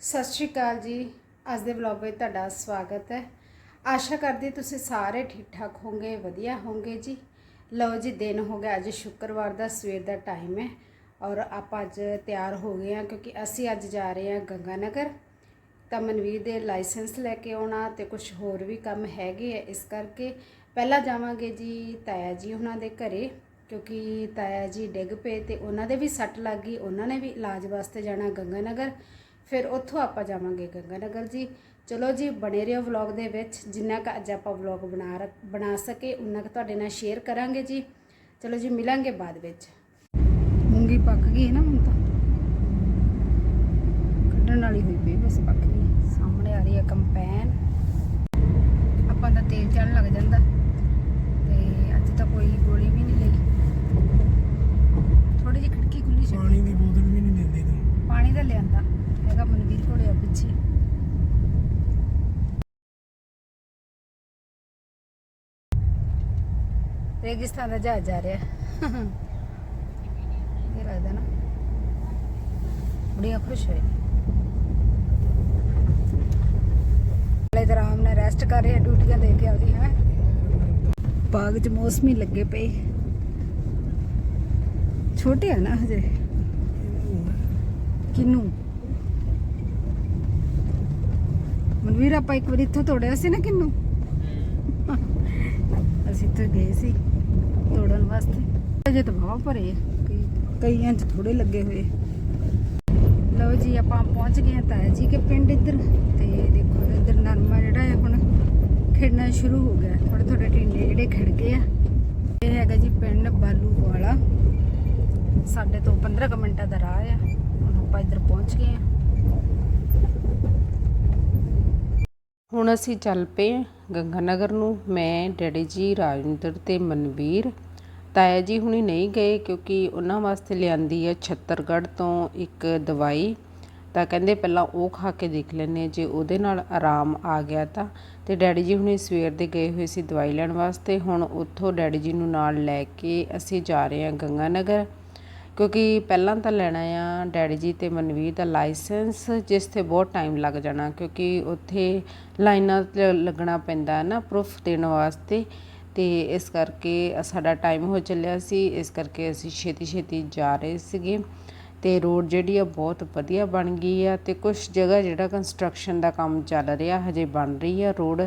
ਸਤਿ ਸ਼੍ਰੀ ਅਕਾਲ ਜੀ। ਅੱਜ ਦੇ ਵਲੌਗ ਵਿੱਚ ਤੁਹਾਡਾ ਸਵਾਗਤ ਹੈ। ਆਸ਼ਾ ਕਰਦੀ ਤੁਸੀਂ ਸਾਰੇ ਠੀਕ ਠਾਕ ਹੋਵੋਗੇ, ਵਧੀਆ ਹੋਵੋਗੇ ਜੀ। ਲਓ ਜੀ, ਦਿਨ ਹੋ ਗਿਆ, ਅੱਜ ਸ਼ੁੱਕਰਵਾਰ ਦਾ, ਸਵੇਰ ਦਾ ਟਾਈਮ ਹੈ ਔਰ ਆਪਾਂ ਅੱਜ ਤਿਆਰ ਹੋ ਗਏ ਹਾਂ ਕਿਉਂਕਿ ਅਸੀਂ ਅੱਜ ਜਾ ਰਹੇ ਹਾਂ ਗੰਗਾ ਨਗਰ ਤਾਂ ਮਨਵੀਰ ਦੇ ਲਾਇਸੈਂਸ ਲੈ ਕੇ ਆਉਣਾ ਤੇ ਕੁਝ ਹੋਰ ਵੀ ਕੰਮ ਹੈਗੇ ਆ, ਇਸ ਕਰਕੇ ਪਹਿਲਾਂ ਜਾਵਾਂਗੇ ਜੀ ਤਾਇਆ ਜੀ ਉਹਨਾਂ ਦੇ ਘਰੇ ਕਿਉਂਕਿ ਤਾਇਆ ਜੀ ਡਿੱਗ ਪਏ ਤੇ ਉਹਨਾਂ ਦੇ ਵੀ ਸੱਟ ਲੱਗ ਗਈ, ਉਹਨਾਂ ਨੇ ਵੀ ਇਲਾਜ ਵਾਸਤੇ ਜਾਣਾ ਗੰਗਾ ਨਗਰ ਫਿਰ ਉੱਥੋਂ ਆਪਾਂ ਜਾਵਾਂਗੇ ਗੰਗਾ ਨਗਰ ਜੀ। ਚਲੋ ਜੀ, ਬਣੇ ਰਹੋ ਵਲੌਗ ਦੇ ਵਿੱਚ। ਜਿੰਨਾ ਕੁ ਅੱਜ ਆਪਾਂ ਵਲੌਗ ਬਣਾ ਰ- ਬਣਾ ਸਕੇ, ਉਨਾ ਕੁ ਤੁਹਾਡੇ ਨਾਲ ਸ਼ੇਅਰ ਕਰਾਂਗੇ ਜੀ। ਚਲੋ ਜੀ, ਮਿਲਾਂਗੇ ਬਾਅਦ ਵਿੱਚ। ਮੂੰਗੀ ਪੱਕ ਗਈ ਹੈ ਨਾ ਹੁਣ ਤਾਂ? ਕੱਢਣ ਵਾਲੀ ਹੋਈ ਪਈ, ਬਸ ਪੱਕ ਗਈ। ਸਾਹਮਣੇ ਆ ਰਹੀ ਹੈ ਕੰਪੈਨ। ਆਪਾਂ ਦਾ ਤੇਲ ਚੜਨ ਲੱਗ ਜਾਂਦਾ ਤੇ ਅੱਜ ਤਾਂ ਕੋਈ ਗੋਲੀ ਵੀ ਨਹੀਂ ਲਈ ਥੋੜੀ ਜਿਹੀ ਖਿੜਕੀ ਖੁੱਲੀ ਸੀ ਪਾਣੀ ਦੀ ਬੋਤਲ ਵੀ ਨਹੀਂ ਦਿੰਦੀ ਤੂੰ ਪਾਣੀ ਦਾ ਲਿਆਂਦਾ ਹੈਗਾ ਮਨਵੀਰ ਕੋਲੇ ਆ ਪਿੱਛੇ ਰੇਗਿਸਤਾਨ ਦਾ ਜਹਾਜ਼ ਆ ਰਿਹਾ। ਇਹ ਲੱਗਦਾ ਨਾ। ਬੜੀਆਂ ਖੁਸ਼ ਹੋਏ। ਲੈ ਆਰਾਮ ਨਾਲ ਰੈਸਟ ਕਰ ਰਹੇ, ਡਿਊਟੀਆਂ ਦੇ ਕੇ ਆਉਦੀ ਹੈ ਬਾਗ 'ਚ ਮੌਸਮੀ ਲੱਗੇ ਪਏ। ਛੋਟੇ ਆ ਨਾ ਹਜੇ। ਕਿਨੂੰ? ਮਨਵੀਰ, ਆਪਾਂ ਇੱਕ ਵਾਰੀ ਇੱਥੋਂ ਤੋੜਿਆ ਸੀ ਨਾ ਕਿਨੂੰ? ਅਸੀਂ ਇੱਥੇ ਗਏ ਸੀ। ਵਾਸਤੇ। ਅਜੇ ਤਾਂ ਬਹੁਤ ਭਰੇ ਆ ਕਈਆਂ 'ਚ ਥੋੜੇ ਲੱਗੇ ਹੋਏ। ਲਓ ਜੀ, ਆਪਾਂ ਪਹੁੰਚ ਗਏ ਹਾਂ ਜੀ ਕੇ ਪਿੰਡ ਇੱਧਰ। ਤੇ ਦੇਖੋ ਇੱਧਰ ਨਰਮਾ ਜਿਹੜਾ ਹੈ ਹੁਣ ਖਿੜਨਾ ਸ਼ੁਰੂ ਹੋ ਗਿਆ। ਥੋੜੇ ਥੋੜੇ ਟਿੰਡੇ ਜਿਹੜੇ ਖਿੜ ਗਏ ਆ। ਇਹ ਹੈਗਾ ਜੀ ਪਿੰਡ ਬਾਲੂ ਵਾਲਾ ਸਾਡੇ ਤੋਂ 15 ਕੁ ਮਿੰਟਾਂ ਦਾ ਰਾਹ ਆ। ਹੁਣ ਆਪਾਂ ਇੱਧਰ ਪਹੁੰਚ ਗਏ ਆ ਹੁਣ ਅਸੀਂ ਚੱਲ ਪਏ ਗੰਗਾ ਨਗਰ ਨੂੰ। ਮੈਂ, ਡੈਡੀ ਜੀ, ਰਾਜਿੰਦਰ ਤੇ ਮਨਵੀਰ। ਤਾਇਆ ਜੀ ਹੁਣੀ ਨਹੀਂ ਗਏ ਕਿਉਂਕਿ ਉਹਨਾਂ ਵਾਸਤੇ ਲਿਆਂਦੀ ਹੈ ਛੱਤਰਗੜ੍ਹ ਤੋਂ ਇੱਕ ਦਵਾਈ। ਤਾਂ ਕਹਿੰਦੇ ਪਹਿਲਾਂ ਉਹ ਖਾ ਕੇ ਦੇਖ ਲੈਂਦੇ ਜੇ ਉਹਦੇ ਨਾਲ ਆਰਾਮ ਆ ਗਿਆ ਤਾਂ। ਤੇ ਡੈਡੀ ਜੀ ਹੁਣੀ ਸਵੇਰ ਦੇ ਗਏ ਹੋਏ ਸੀ ਦਵਾਈ ਲੈਣ ਵਾਸਤੇ। ਹੁਣ ਉੱਥੋਂ ਡੈਡੀ ਜੀ ਨੂੰ ਨਾਲ ਲੈ ਕੇ ਅਸੀਂ ਜਾ ਰਹੇ ਹਾਂ ਗੰਗਾ ਨਗਰ ਕਿਉਂਕਿ ਪਹਿਲਾਂ ਤਾਂ ਲੈਣਾ ਆ ਡੈਡੀ ਜੀ ਤੇ ਮਨਵੀਰ ਦਾ ਲਾਇਸੈਂਸ, ਜਿਸ ਤੇ ਬਹੁਤ ਟਾਈਮ ਲੱਗ ਜਾਣਾ। ਕਿਉਂਕਿ ਉੱਥੇ ਲਾਈਨਾਂ ਲੱਗਣਾ ਪੈਂਦਾ ਹੈ ਨਾ ਪ੍ਰੂਫ ਦੇਣ ਵਾਸਤੇ। ਤੇ ਇਸ ਕਰਕੇ ਸਾਡਾ ਟਾਈਮ ਹੋ ਚੱਲਿਆ ਸੀ। ਇਸ ਕਰਕੇ ਅਸੀਂ ਛੇਤੀ ਛੇਤੀ ਜਾ ਰਹੇ ਸੀਗੇ ਅਤੇ ਰੋਡ ਜਿਹੜੀ ਆ, ਬਹੁਤ ਵਧੀਆ ਬਣ ਗਈ ਆ ਅਤੇ ਕੁਛ ਜਗ੍ਹਾ ਜਿਹੜਾ ਕੰਸਟਰਕਸ਼ਨ ਦਾ ਕੰਮ ਚੱਲ ਰਿਹਾ, ਹਜੇ ਬਣ ਰਹੀ ਆ ਰੋਡ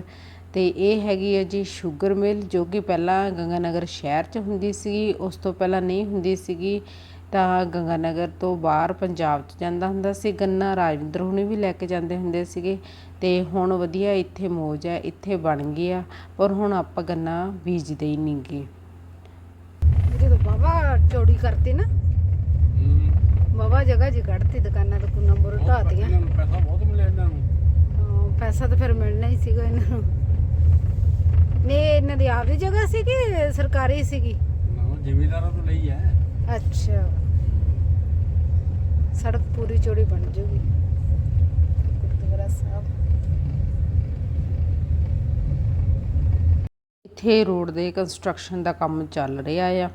ਤੇ ਇਹ ਹੈਗੀ ਹੈ ਜੀ ਸ਼ੂਗਰ ਮਿਲ ਜੋ ਕਿ ਪਹਿਲਾਂ ਗੰਗਾਨਗਰ ਸ਼ਹਿਰ 'ਚ ਹੁੰਦੀ ਸੀਗੀ ਉਸ ਤੋਂ ਪਹਿਲਾਂ ਨਹੀਂ ਹੁੰਦੀ ਸੀਗੀ ਤਾਂ ਗੰਗਾਨਗਰ ਤੋਂ ਬਾਹਰ ਪੰਜਾਬ 'ਚ ਜਾਂਦਾ ਹੁੰਦਾ ਸੀ ਗੰਨਾ ਰਾਜਵਿੰਦਰ ਹੁਣੀ ਵੀ ਲੈ ਕੇ ਜਾਂਦੇ ਹੁੰਦੇ ਸੀਗੇ ਤੇ ਹੁਣ ਵਧੀਆ ਇੱਥੇ ਮੌਜ ਹੈ ਇੱਥੇ ਬਣ ਗਈ ਆ ਪਰ ਹੁਣ ਆਪਾਂ ਗੰਨਾ ਬੀਜਦੇ ਹੀ ਨਹੀਂਗੇ ਜਦੋਂ ਬਾਬਾ ਚੌੜੀ ਕਰਤੀ ਨਾ ਬਾਬਾ ਜਗ੍ਹਾ ਜੀ ਕੱਢਤੀ ਦੁਕਾਨਾਂ ਤੋਂ ਕੁੰਨਾ ਬੁਰ ਢਾਤੀਆਂ ਇਹਨਾਂ ਨੂੰ ਪੈਸਾ ਬਹੁਤ ਮਿਲਿਆ ਇਹਨਾਂ ਨੂੰ। ਪੈਸਾ ਤਾਂ ਫਿਰ ਮਿਲਣਾ ਹੀ ਸੀਗਾ ਇਹਨਾਂ ਨੂੰ। ਨੇ ਇਹਨਾਂ ਦੀ ਆਪਦੀ ਜਗ੍ਹਾ ਸੀ ਕਿ ਸਰਕਾਰੀ ਸੀਗੀ? ਨਾ ਜ਼ਿਮੀਦਾਰਾਂ ਤੋਂ ਲਈ ਹੈ। ਅੱਛਾ। ਸੜਕ ਪੂਰੀ ਚੌੜੀ ਬਣ ਜੂਗੀ ਗੁਰਦੁਆਰਾ ਸਾਹਿਬ। ਇੱਥੇ ਰੋਡ ਦੇ ਕੰਸਟਰਕਸ਼ਨ ਦਾ ਕੰਮ ਚੱਲ ਰਿਹਾ ਆ।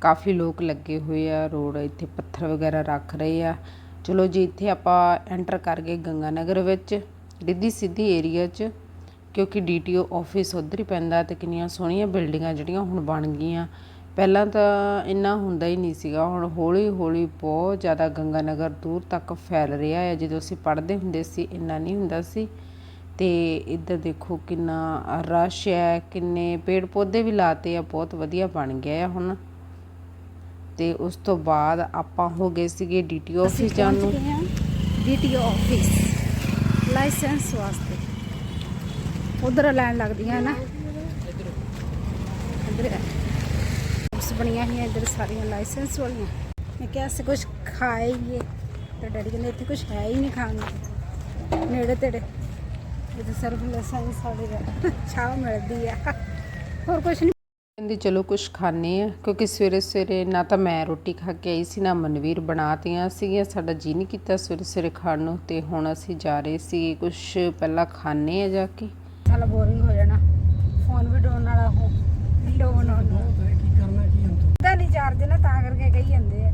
ਕਾਫੀ ਲੋਕ ਲੱਗੇ ਹੋਏ ਆ ਰੋਡ ਇੱਥੇ ਪੱਥਰ ਵਗੈਰਾ ਰੱਖ ਰਹੇ ਆ। ਚਲੋ ਜੀ ਇੱਥੇ ਆਪਾਂ ਐਂਟਰ ਕਰ ਗਏ ਗੰਗਾ ਨਗਰ ਵਿੱਚ। ਰਿੱਧੀ ਸਿੱਧੀ ਏਰੀਆ 'ਚ। ਕਿਉਂਕਿ ਡੀਟੀਓ ਆਫਿਸ ਉਧਰ ਹੀ ਪੈਂਦਾ ਤੇ ਕਿੰਨੀਆਂ ਸੋਹਣੀਆਂ ਬਿਲਡਿੰਗਾਂ ਜਿਹੜੀਆਂ ਹੁਣ ਬਣ ਗਈਆਂ। ਪਹਿਲਾਂ ਤਾਂ ਇੰਨਾ ਹੁੰਦਾ ਹੀ ਨਹੀਂ ਸੀਗਾ ਹੁਣ ਹੌਲੀ ਹੌਲੀ ਬਹੁਤ ਜ਼ਿਆਦਾ ਗੰਗਾ ਨਗਰ ਦੂਰ ਤੱਕ ਫੈਲ ਰਿਹਾ ਹੈ। ਜਦੋਂ ਅਸੀਂ ਪੜ੍ਹਦੇ ਹੁੰਦੇ ਸੀ ਇੰਨਾ ਨਹੀਂ ਹੁੰਦਾ ਸੀ। ਤੇ ਇੱਧਰ ਦੇਖੋ ਕਿੰਨਾ ਰਸ਼ ਹੈ ਕਿੰਨੇ ਪੇੜ ਪੌਦੇ ਵੀ ਲਾਤੇ ਆ ਬਹੁਤ ਵਧੀਆ ਬਣ ਗਿਆ ਆ ਹੁਣ। ਤੇ ਉਸ ਤੋਂ ਬਾਅਦ ਆਪਾਂ ਹੋ ਗਏ ਸੀਗੇ ਡੀਟੀਓ ਆਫਿਸ ਜਾਣ ਨੂੰ। ਡੀਟੀਓ ਆਫਿਸ ਲਾਇਸੈਂਸ ਵਾਸਤੇ। ਉਧਰ ਲਾਈਨ ਲੱਗਦੀਆਂ ਹੈ ਨਾ ਇੱਧਰ ਉਸ ਬਣੀਆਂ ਹੋਈਆਂ ਇੱਧਰ ਸਾਰੀਆਂ ਲਾਇਸੈਂਸ ਵਾਲੀਆਂ। ਮੈਂ ਕਿਹਾ ਸੀ ਕੁਝ ਖਾਈਏ ਤੇ ਡੈਡੀ ਕਹਿੰਦੇ ਇੱਥੇ ਕੁਝ ਹੈ ਹੀ ਨਹੀਂ ਖਾਣ ਨੂੰ। ਨੇੜੇ ਤੇੜੇ। ਇੱਥੇ ਸਿਰਫ ਲਾਇਸੈਂਸ ਵਾਲੀ ਚਾਹ ਮਿਲਦੀ ਆ। ਹੋਰ ਕੁਝ ਨਹੀਂ ਕਹਿੰਦੇ ਚਲੋ ਕੁਝ ਖਾਣੇ ਆ। ਕਿਉਂਕਿ ਸਵੇਰੇ ਸਵੇਰੇ ਨਾ ਤਾਂ ਮੈਂ ਰੋਟੀ ਖਾ ਕੇ ਆਈ ਸੀ, ਨਾ ਮਨਵੀਰ ਬਣਾਤੀਆਂ ਸੀਗੀਆਂ। ਸਾਡਾ ਜੀ ਨਹੀਂ ਕੀਤਾ ਸਵੇਰੇ ਸਵੇਰੇ ਖਾਣ ਨੂੰ। ਤੇ ਹੁਣ ਅਸੀਂ ਜਾ ਰਹੇ ਸੀ ਕੁਝ ਪਹਿਲਾਂ ਖਾਣੇ ਆ ਜਾ ਕੇ। ਚੱਲ ਬੋਰਿੰਗ ਹੋ ਜਾਣਾ। ਫੋਨ ਵੀ ਡੋਨ ਵਾਲਾ ਹੋ ਡੋਨ ਹੋ ਕੀ ਕਰਨਾ ਕੀ ਹੁਣ ਤੋਂ? ਨਹੀਂ ਚਾਰਜ ਨਾ ਤਾਂ ਕਰਕੇ ਕਹੀ ਜਾਂਦੇ ਆ।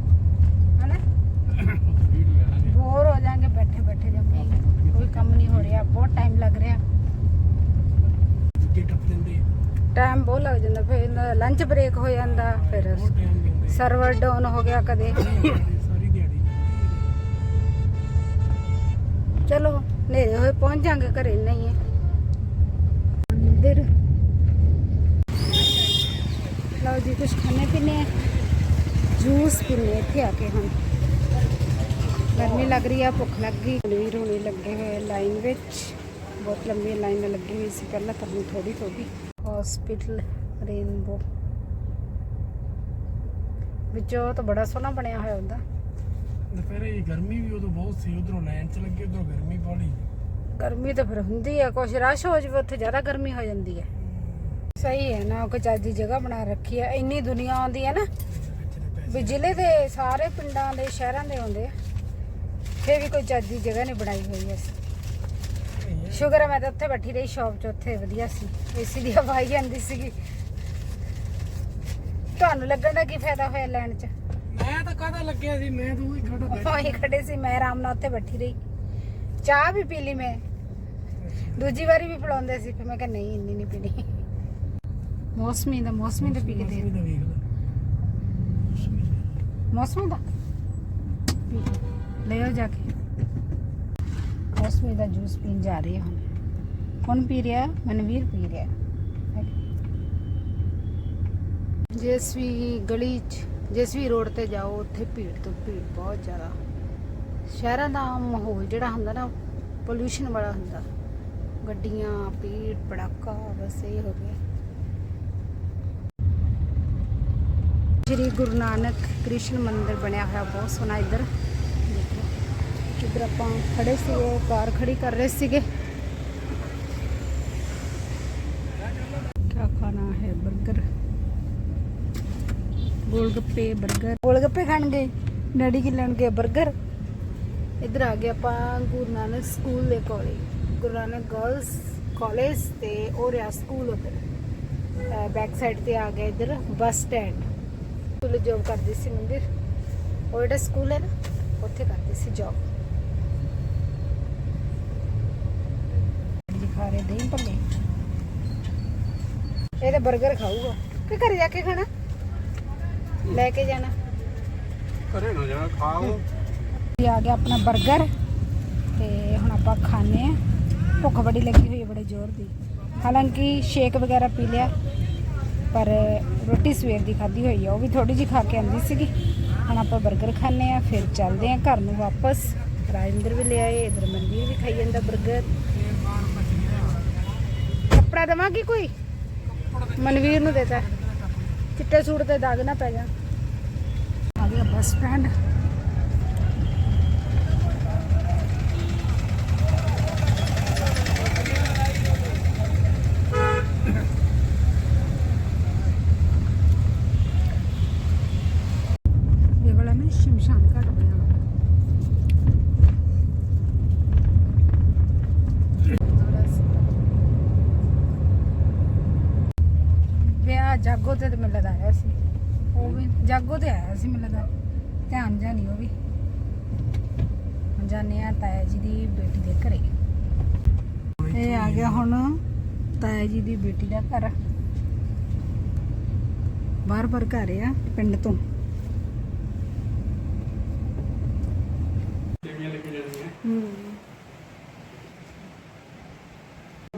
ਹਨਾ? ਬੋਰ ਹੋ ਜਾਾਂਗੇ ਬੈਠੇ ਬੈਠੇ ਜੰਮੇ ਕੋਈ ਕੰਮ ਨਹੀਂ ਹੋ ਰਿਹਾ ਬਹੁਤ ਟਾਈਮ ਲੱਗ ਰਿਹਾ। ਟਾਈਮ ਬਹੁਤ ਲੱਗ ਜਾਂਦਾ ਫਿਰ ਲੰਚ ਬ੍ਰੇਕ ਹੋ ਜਾਂਦਾ ਫਿਰ ਸਰਵਰ ਡਾਊਨ ਹੋ ਗਿਆ ਕਦੇ। ਚਲੋ ਨੇੜੇ ਹੋਏ ਪਹੁੰਚ ਜਾਾਂਗੇ ਘਰੇ ਨਹੀਂ ਹੈ। ਮੰਦਿਰ ਲਓ ਜੀ ਕੁਝ ਖਾਣੇ ਪੀਣੇ ਜੂਸ ਪੀਣੇ ਇੱਥੇ ਆ ਕੇ ਹੁਣ। ਗਰਮੀ ਲੱਗ ਰਹੀ ਆ, ਭੁੱਖ ਲੱਗ ਗਈ। ਵੀਰ ਹੋਣੀ ਲੱਗੇ ਹੋਏ ਲਾਈਨ ਵਿੱਚ। ਬਹੁਤ ਲੰਬੀ ਲਾਈਨ ਲੱਗੀ ਹੋਈ ਸੀ ਪਹਿਲਾਂ, ਤਾਂ ਥੋੜੀ ਥੋੜੀ ਹਸਪੀਟਲ ਰੇਨਬੋ ਵਿੱਚੋਂ ਤਾਂ ਬੜਾ ਸੋਹਣਾ ਬਣਿਆ ਹੋਇਆ ਹੁੰਦਾ। ਦੁਪਹਿਰੇ ਗਰਮੀ ਵੀ ਉਦੋਂ ਬਹੁਤ ਸੀ, ਉਧਰੋਂ ਲਾਈਨ ਚ ਲੱਗੇ, ਉਧਰੋਂ ਗਰਮੀ ਬਾੜੀ ਗਰਮੀ ਤਾਂ ਫਿਰ ਹੁੰਦੀ ਹੈ ਕੁਛ ਰਸ਼ ਹੋ ਜਾਵੇ ਉੱਥੇ ਜ਼ਿਆਦਾ ਗਰਮੀ ਹੋ ਜਾਂਦੀ ਹੈ ਸਹੀ ਹੈ ਨਾ ਕੋਈ ਚੱਜ ਜਗ੍ਹਾ ਬਣਾ ਰੱਖੀ ਹੈ ਇੰਨੀ ਦੁਨੀਆ ਆਉਂਦੀ ਹੈ ਨਾ ਵੀ ਜ਼ਿਲ੍ਹੇ ਦੇ ਸਾਰੇ ਪਿੰਡਾਂ ਦੇ ਸ਼ਹਿਰਾਂ ਦੇ ਆਉਂਦੇ ਆ ਫੇਰ ਵੀ ਕੋਈ ਚੱਜ ਜਗ੍ਹਾ ਨਹੀਂ ਬਣਾਈ ਹੋਈ ਐ। ਸ਼ੁਕਰ ਹੈ ਮੈਂ ਤਾਂ ਉੱਥੇ ਬੈਠੀ ਰਹੀ ਸ਼ਾਪ 'ਚ ਉੱਥੇ ਵਧੀਆ ਸੀ ਏਸੀ ਦੀ ਹਵਾ ਹੀ ਆਉਂਦੀ ਸੀਗੀ। ਤੁਹਾਨੂੰ ਲੱਗਣ ਦਾ ਕੀ ਫਾਇਦਾ ਹੋਇਆ ਲੈਣ 'ਚ? ਮੈਂ ਤਾਂ ਕਾਹਦਾ ਲੱਗਿਆ ਸੀ ਮੈਂ ਤਾਂ ਉਹੀ ਖੜਾ ਬੈਠਾ। ਉਹੀ ਖੜੇ ਸੀ ਮੈਂ ਆਰਾਮ ਨਾਲ ਉੱਥੇ ਬੈਠੀ ਰਹੀ। ਚਾਹ ਵੀ ਪੀ ਲਈ ਮੈਂ। ਦੂਜੀ ਵਾਰੀ ਵੀ ਪਿਲਾਉਂਦੇ ਸੀ ਫਿਰ ਮੈਂ ਕਿਹਾ ਨਹੀਂ ਇੰਨੀ ਨਹੀਂ ਪੀਣੀ। ਮੌਸਮੀ ਦਾ ਮੌਸਮੀ ਦਾ ਪੀ ਕੇ ਦੇ ਮੌਸਮੀ ਦਾ। ਪੀ ਲਓ। ਜਾ ਕੇ। ਮੌਸਮੀ ਦਾ ਜੂਸ ਪੀਣ ਜਾ ਰਹੀ ਹਾਂ ਕੌਣ ਪੀ ਰਿਹਾ? ਮਨਵੀਰ ਪੀ ਰਿਹਾ। ਜਿਸ ਵੀ ਗਲੀ 'ਚ ਜਿਸ ਵੀ ਰੋਡ ਤੇ ਜਾਓ ਉੱਥੇ ਭੀੜ ਤੋਂ ਭੀੜ ਬਹੁਤ ਜ਼ਿਆਦਾ। ਸ਼ਹਿਰਾਂ ਦਾ ਮਾਹੌਲ ਜਿਹੜਾ ਹੁੰਦਾ ਨਾ ਪੋਲੂਸ਼ਨ ਵਾਲਾ ਹੁੰਦਾ ਗੱਡੀਆਂ ਪੀੜ ਪੜਾਕਾ ਬਸ ਇਹ ਹੋ ਗਿਆ ਸ਼੍ਰੀ ਗੁਰੂ ਨਾਨਕ ਕ੍ਰਿਸ਼ਨ ਮੰਦਿਰ ਬਣਿਆ ਹੋਇਆ ਬਹੁਤ ਸੋਹਣਾ ਇੱਧਰ ਦੇਖੋ ਇੱਧਰ ਆਪਾਂ ਖੜੇ ਸੀ ਉਹ ਕਾਰ ਖੜੀ ਕਰ ਰਹੇ ਸੀਗੇ क्या खाना है बर्गर गोलगप्पे बर्गर गोलगप्पे खान गए डैडी की लैन गए बर्गर ਇੱਧਰ ਆ ਗਏ ਆਪਾਂ ਗੁਰੂ ਨਾਨਕ ਸਕੂਲ ਦੇ ਕੋਲੇ। ਗੁਰੂ ਨਾਨਕ ਗਰਲਸ ਕਾਲਜ ਤੇ ਉਹ ਰਿਆ ਸਕੂਲ ਉਧਰ। ਬੈਕ ਸਾਈਡ ਤੇ ਆ ਗਿਆ ਇੱਧਰ, ਬੱਸ ਸਟੈਂਡ। ਸਕੂਲ ਜੋਬ ਕਰਦੀ ਸੀ ਮੰਦਿਰ। ਉਹ ਜਿਹੜਾ ਸਕੂਲ ਹੈ ਨਾ, ਉੱਥੇ ਕਰਦੀ ਸੀ ਜੋਬ ਜੀ ਖਾ ਰਹੇ ਦਹੀਂ ਭੱਲੇ। ਇਹ ਤਾਂ 버ਗਰ ਖਾਊਗਾ। ਕਿ ਘਰੇ ਜਾ ਕੇ ਖਾਣਾ? ਲੈ ਕੇ ਜਾਣਾ। ਕਰੇ ਨਾ ਜਾ, ਖਾਓ। ਇਹ ਆ ਗਿਆ ਆਪਣਾ 버ਗਰ ਤੇ ਹੁਣ ਆਪਾਂ ਖਾਣੇ ਆ ਭੁੱਖ ਬੜੀ ਲੱਗੀ ਹੋਈ ਬੜੇ ਜ਼ੋਰ ਦੀ। ਹਾਲਾਂਕਿ ਸ਼ੇਕ ਵਗੈਰਾ ਪੀ ਲਿਆ, ਪਰ ਰੋਟੀ ਸਵੇਰ ਦੀ ਖਾਧੀ ਹੋਈ ਆ ਉਹ ਵੀ ਥੋੜੀ ਜੀ ਖਾ ਕੇ ਆਂਦੀ ਸੀਗੀ। ਹੁਣ ਆਪਾਂ 버ਗਰ ਖਾਣੇ ਆ ਫਿਰ ਚੱਲਦੇ ਆ ਘਰ ਨੂੰ ਵਾਪਸ। ਰਾਜਿੰਦਰ ਵੀ ਲੈ ਆਏ, ਇਧਰ ਮਨਵੀਰ ਵੀ ਖਾਈ ਜਾਂਦਾ 버ਗਰ ਕੱਪੜਾ ਦਵਾਂਗੀ ਕੋਈ? ਮਨਵੀਰ ਨੂੰ ਦੇਤਾ ਚਿੱਟੇ ਸੂਟ ਤੇ ਦਾਗ ਨਾ ਪੈ ਜਾ। ਆ ਗਿਆ ਬੱਸ ਸਟੈਂਡ। ਨਾ ਸ਼ਮਸ਼ਾਨ ਘਾਟ ਬਣਿਆ ਵਿਆਹ ਜਾਗੋ ਤੇ ਤੇ ਮੈਨੂੰ ਲੱਗਦਾ ਸੀ। ਉਹ ਵੀ ਜਾਗੋ ਤੇ ਆਇਆ ਸੀ ਮੈਨੂੰ ਲੱਗਦਾ ਧਿਆਨ ਜਾ ਨਹੀਂ ਉਹ ਵੀ। ਹੁਣ ਜਾਂਦੇ ਆ ਤਾਇਆ ਜੀ ਦੀ ਬੇਟੀ ਦੇ ਘਰੇ। ਇਹ ਆ ਗਿਆ ਹੁਣ ਤਾਇਆ ਜੀ ਦੀ ਬੇਟੀ ਦਾ ਘਰ। ਬਾਰ ਬਾਰ ਘਰ ਆ, ਪਿੰਡ ਤੋਂ।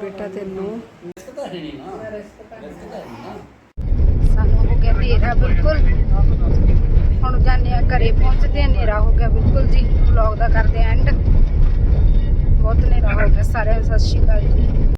ਬੇਟਾ ਤੇ ਨੂੰ। ਸਾਨੂੰ ਹੋ ਗਿਆ ਹਨੇਰਾ ਬਿਲਕੁਲ। ਹੁਣ ਜਾਂਦੇ ਆ ਘਰੇ ਪਹੁੰਚਦੇ ਆ ਹਨੇਰਾ ਹੋ ਗਿਆ ਬਿਲਕੁਲ ਜੀ। ਵਲੌਗ ਦਾ ਕਰਦੇ ਐਂਡ ਬਹੁਤ ਹਨੇਰਾ ਹੋ ਗਿਆ ਸਾਰਿਆਂ ਨੂੰ ਸਤਿ ਸ਼੍ਰੀ ਅਕਾਲ ਜੀ।